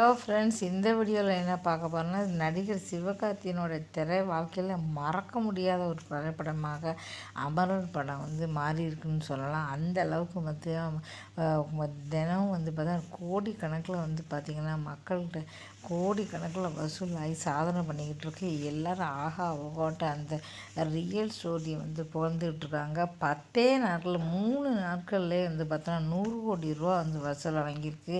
Hello friends இந்த வீடியோவில் என்ன பார்க்க போகிறோம்னா நடிகர் சிவகார்த்தியனோட திரை வாழ்க்கையில் மறக்க முடியாத ஒரு திரைப்படமாக அமரர் படம் வந்து மாறி இருக்குன்னு சொல்லலாம். அந்த அளவுக்கு வந்து தினம் வந்து பார்த்தா கோடி கணக்கில் வந்து பார்த்திங்கன்னா மக்கள்கிட்ட கோடி கணக்கில் ஆகி சாதனை பண்ணிக்கிட்டு இருக்கு. எல்லோரும் ஆஹா ஓகோட்ட அந்த ரியல் ஸ்டோரியை வந்து புகழ்ந்துக்கிட்டு இருக்காங்க. பத்தே நாட்கள் மூணு நாட்கள்லேயே வந்து பார்த்தோன்னா நூறு கோடி ரூபா வந்து வசூலை வாங்கியிருக்கு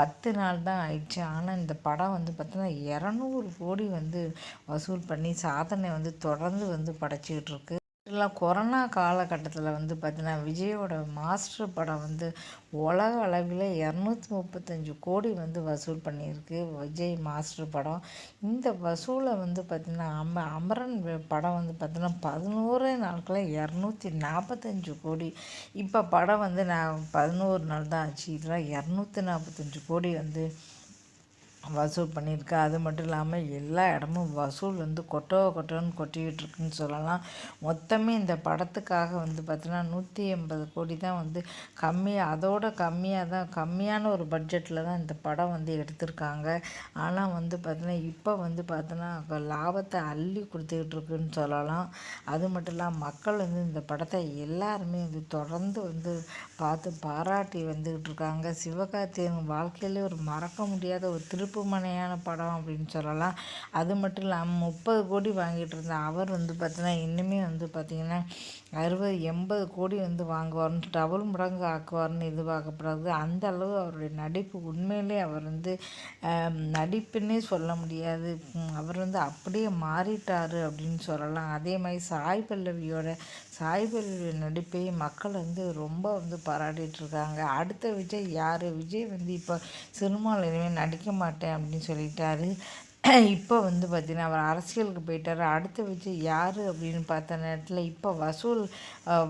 பத்து நாள் தான் ஆயிடுச்சு. ஆனால் இந்த படம் வந்து பார்த்தோன்னா இரநூறு கோடி வந்து வசூல் பண்ணி சாதனை வந்து தொடர்ந்து வந்து படைச்சிக்கிட்டு இருக்கு. எல்லாம் கொரோனா காலகட்டத்தில் வந்து பார்த்திங்கன்னா விஜயோட மாஸ்டர் படம் வந்து உலக அளவில் இரநூத்தி முப்பத்தஞ்சு கோடி வந்து வசூல் பண்ணியிருக்கு விஜய் மாஸ்டர் படம். இந்த வசூலை வந்து பார்த்திங்கன்னா அம அமரன் படம் வந்து பார்த்திங்கன்னா பதினோரு நாட்களில் இரநூத்தி நாற்பத்தஞ்சு கோடி. இப்போ படம் வந்து நான் பதினோரு நாள் தான் ஆச்சு. இதெல்லாம் இரநூத்தி நாற்பத்தஞ்சு கோடி வந்து வசூல் பண்ணியிருக்கு. அது மட்டும் இல்லாமல் எல்லா இடமும் வசூல் வந்து கொட்டோ கொட்டோன்னு கொட்டிக்கிட்டு இருக்குன்னு சொல்லலாம். மொத்தமே இந்த படத்துக்காக வந்து பார்த்தீங்கன்னா நூற்றி எண்பது கோடி தான் வந்து கம்மியாக அதோட கம்மியாக தான் கம்மியான ஒரு பட்ஜெட்டில் தான் இந்த படம் வந்து எடுத்திருக்காங்க. ஆனால் வந்து பார்த்தீங்கன்னா இப்போ வந்து பார்த்தோன்னா லாபத்தை அள்ளி கொடுத்துக்கிட்டு இருக்குன்னு சொல்லலாம். அது மட்டும் இல்லாமல் மக்கள் வந்து இந்த படத்தை எல்லாருமே வந்து தொடர்ந்து வந்து பார்த்து பாராட்டி வந்துக்கிட்டு இருக்காங்க சிவகார்த்திகேயன் வாழ்க்கையிலே ஒரு மறக்க முடியாத ஒரு திரு திருப்புமனையான படம் அப்படின்னு சொல்லலாம். அது மட்டும் இல்லாமல் முப்பது கோடி வாங்கிட்டு இருந்த அவர் வந்து பார்த்தீங்கன்னா இன்னுமே வந்து பார்த்திங்கன்னா அறுபது எண்பது கோடி வந்து வாங்குவார்னு டபுள் மடங்கு ஆக்குவார்னு எதிர்பார்க்கப்படுறது அந்த அளவு அவருடைய நடிப்பு உண்மையிலே அவர் வந்து நடிப்புன்னே சொல்ல முடியாது. அவர் வந்து அப்படியே மாறிட்டார் அப்படின்னு சொல்லலாம். அதே மாதிரி சாய் பல்லவியோட சாய் பல்லவியோட நடிப்பை மக்கள் வந்து ரொம்ப வந்து பாராட்டிகிட்ருக்காங்க அடுத்த விஜய் யார்? விஜய் வந்து இப்போ சினிமாவில் இனிமேல் நடிக்க மாட்டேன் அப்படின்னு சொல்லிட்டாரு. இப்போ வந்து பார்த்திங்கன்னா அவர் அரசியலுக்கு போயிட்டார். அடுத்த விஜய் யார் அப்படின்னு பார்த்த நேரத்தில் இப்போ வசூல்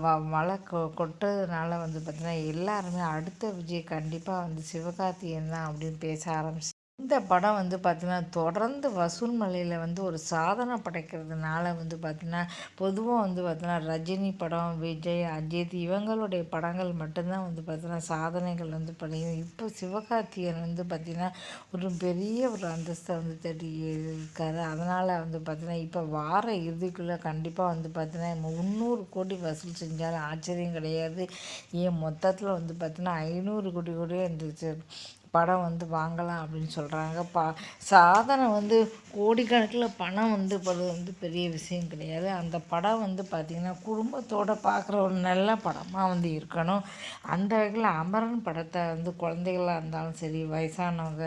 வ மழை கொ கொட்டதுனால வந்து பார்த்திங்கன்னா எல்லாருமே அடுத்த விஜய் கண்டிப்பாக வந்து சிவகார்த்திகேயன் தான் அப்படின்னு பேச ஆரம்பிச்சு இந்த படம் வந்து பார்த்திங்கன்னா தொடர்ந்து வசூல் மலையில் வந்து ஒரு சாதனை படைக்கிறதுனால வந்து பார்த்திங்கன்னா பொதுவாக வந்து பார்த்திங்கன்னா ரஜினி படம் விஜய் அஜித் இவங்களுடைய படங்கள் மட்டும்தான் வந்து பார்த்திங்கன்னா சாதனைகள் வந்து படையும் இப்போ சிவகார்த்திகேயன் வந்து பார்த்திங்கன்னா ஒரு பெரிய ஒரு அந்தஸ்தை வந்து தேடி இருக்காரு. அதனால் வந்து பார்த்திங்கன்னா இப்போ வார இறுதிக்குள்ளே கண்டிப்பாக வந்து பார்த்திங்கன்னா முந்நூறு கோடி வசூல் செஞ்சாலும் ஆச்சரியம் கிடையாது. ஏன் மொத்தத்தில் வந்து பார்த்திங்கன்னா ஐநூறு கோடி கூட இருந்துச்சு. படம் வந்து வாங்கலாம் அப்படின்னு சொல்கிறாங்க பா சாதனை வந்து கோடிக்கணக்கில் பணம் வந்து படுறது வந்து பெரிய விஷயம் கிடையாது. அந்த படம் வந்து பார்த்திங்கன்னா குடும்பத்தோடு பார்க்குற ஒரு நல்ல படமாக வந்து இருக்கணும். அந்த வகையில் அமரன் படத்தை வந்து குழந்தைகளாக இருந்தாலும் சரி வயசானவங்க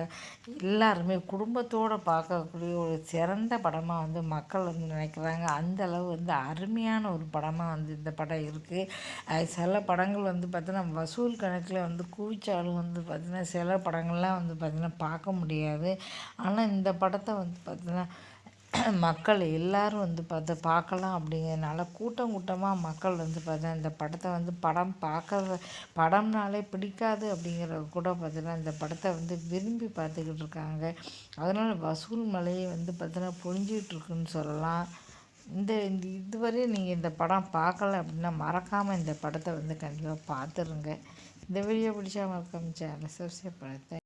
எல்லாருமே குடும்பத்தோடு பார்க்கக்கூடிய ஒரு சிறந்த படமாக வந்து மக்கள் வந்து நினைக்கிறாங்க. அந்த அளவு வந்து அருமையான ஒரு படமாக வந்து இந்த படம் இருக்குது சில படங்கள் வந்து பார்த்தீங்கன்னா வசூல் கணக்கில் வந்து குவிச்சாலும் வந்து பார்த்திங்கன்னா சில படம் படங்கள்லாம் வந்து பார்த்திங்கன்னா பார்க்க முடியாது. ஆனால் இந்த படத்தை வந்து பார்த்திங்கன்னா மக்கள் எல்லோரும் வந்து பார்த்து பார்க்கலாம் அப்படிங்கிறதுனால கூட்டம் கூட்டமாக மக்கள் வந்து பார்த்தா இந்த படத்தை வந்து படம் பார்க்கறது படம்னாலே பிடிக்காது அப்படிங்கிற கூட பார்த்தீங்கன்னா இந்த படத்தை வந்து விரும்பி பார்த்துக்கிட்டு இருக்காங்க. அதனால் வசூல் மலையை வந்து பார்த்தீங்கன்னா பொழிஞ்சிகிட்ருக்குன்னு சொல்லலாம். இந்த இந்த இதுவரை நீங்கள் இந்த படம் பார்க்கல அப்படின்னா மறக்காமல் இந்த படத்தை வந்து கண்டிப்பாக பார்த்துருங்க. இந்த வீடியோ பிடிச்சா மறக்காம சேனலை சப்ஸ்கிரைப் பண்ண.